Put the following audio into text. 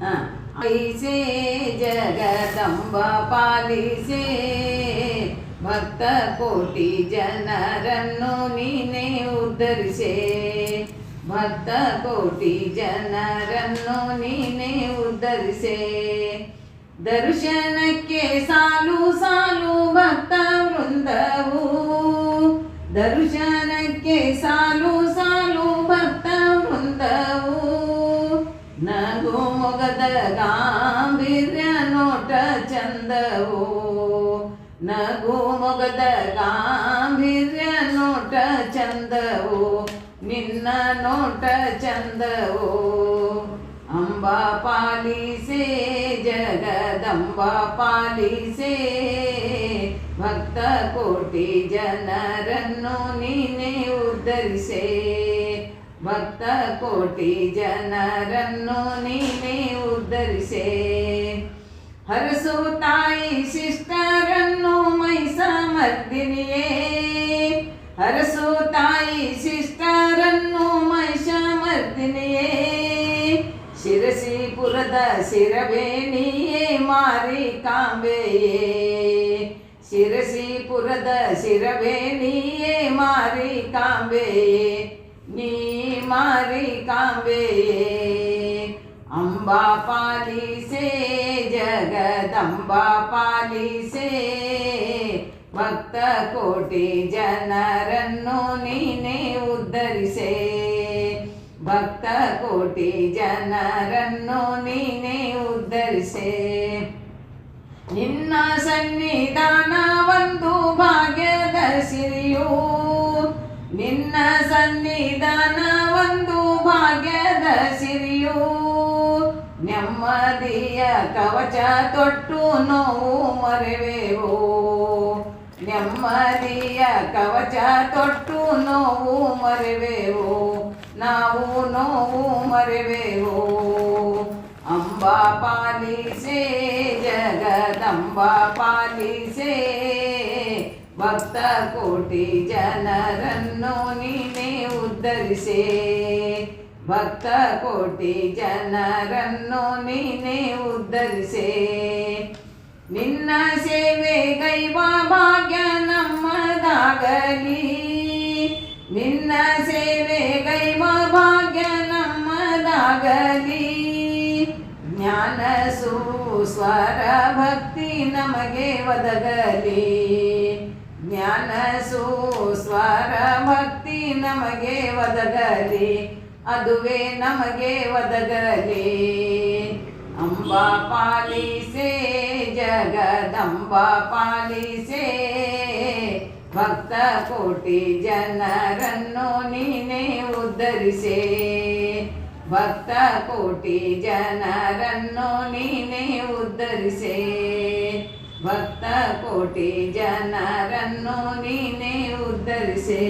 ಪಾಲಿಸೆ ಜಗದಂಬ ಪಾಲಿಸೆ. ಭಕ್ತ ಕೋಟಿ ಜನರನ್ನು ನೀನೇ ಉದ್ಧರಿಸೆ. ಭಕ್ತ ಕೋಟಿ ಜನರನ್ನು ನೀನೇ ಉದ್ಧರಿಸೆ. ದರ್ಶನಕ್ಕೆ ಸಾಲು ಗಾಂಭೀರ್ಯ ನೋಟ ಚಂದವು ನಗು ಮೊಗದ ಗಾಂಭೀರ್ಯ ನೋಟ ಚಂದವು ನಿನ್ನ ನೋಟ ಚಂದವು ಅಂಬಾ ಪಾಲಿಸೆ ಜಗದಂಬ ಪಾಲಿಸೆ ಭಕ್ತ ಕೋಟಿ ಜನರನ್ನು ನೀನೇ ಉದ್ಧರಿಸೆ ಭಕ್ತ ಕೋಟಿ ಜನರನ್ನು ನೀನೇ ಉದ್ಧರಿಸೆ ಹರಸು ತಾಯಿ ಶಿಷ್ಟರನ್ನು ಮೈಸಮರ್ದಿನಿಯೇ ಹರಸು ತಾಯಿ ಶಿಷ್ಟರನ್ನು ಮೈಷಮರ್ದಿನಿಯೇ ಶಿರಸಿಪುರದ ಶಿರವೇಣಿಯೇ ಮಾರಿ ಕಾಂಬೆಯೇ ಶಿರಸಿಪುರದ ಶಿರವೇಣಿಯೇ ಮಾರಿ ಕಾಂಬೆಯೇ ನೀ ಮಾರಿ ಕಾಂಬೆಯೇ ಅಂಬಾ ಪಾಲಿಸೆ ಜಗದಂಬಾ ಪಾಲಿಸೆ ಭಕ್ತ ಕೋಟಿ ಜನರನ್ನು ನೀನೇ ಉದ್ಧರಿಸೆ. ಭಕ್ತ ಕೋಟಿ ಜನರನ್ನು ನೀನೇ ಉದ್ಧರಿಸೆ. ನಿನ್ನ ಸನ್ನಿಧಾನ ಒಂದು ಭಾಗ್ಯದ ಸಿರಿಯು ನಿನ್ನ ಸನ್ನಿಧಾನ ಒಂದು ಭಾಗ್ಯದ ಸಿರಿಯು ನೆಮ್ಮದಿಯ ಕವಚ ತೊಟ್ಟು ನೋವು ಮರೆವೆವು? ನೆಮ್ಮದಿಯ ಕವಚ ತೊಟ್ಟು ನೋವು ಮರೆವೆವು? ನಾವು ನೋವು ಮರೆವೆವು? ಅಂಬಾ ಪಾಲಿಸೆ ಜಗದಂಬ ಪಾಲಿಸೆ ಭಕ್ತ ಕೋಟಿ ಜನರನ್ನು ನೀನೇ ಉದ್ಧರಿಸೆ. ಭಕ್ತ ಕೋಟಿ ಜನರನ್ನು ನೀನೇ ಉದ್ಧರಿಸೆ. ನಿನ್ನ ಸೇವೆ ಗೈವ ಭಾಗ್ಯ ನಮ್ಮದಾಗಲಿ. ನಿನ್ನ ಸೇವೆ ಗೈವ ಭಾಗ್ಯ ನಮ್ಮದಾಗಲಿ. ಜ್ಞಾನ ಸುಸ್ವರ ಭಕ್ತಿ ನಮಗೆ ಒದಗಲಿ. ಜ್ಞಾನ ಸುಸ್ವರ ಭಕ್ತಿ ನಮಗೆ ಒದಗಲಿ. ಅದುವೇ ನಮಗೆ ಒದಗಲಿ ಅಂಬಾ ಪಾಲಿಸೆ ಜಗದಂಬ ಪಾಲಿಸೆ. ಭಕ್ತ ಕೋಟಿ ಜನರನ್ನು ನೀನೇ ಉದ್ಧರಿಸೆ. ಭಕ್ತ ಕೋಟಿ ಜನರನ್ನು ನೀನೇ ಉದ್ಧರಿಸೆ. ಭಕ್ತ ಕೋಟಿ ಜನರನ್ನು ನೀನೇ ಉದ್ಧರಿಸೆ.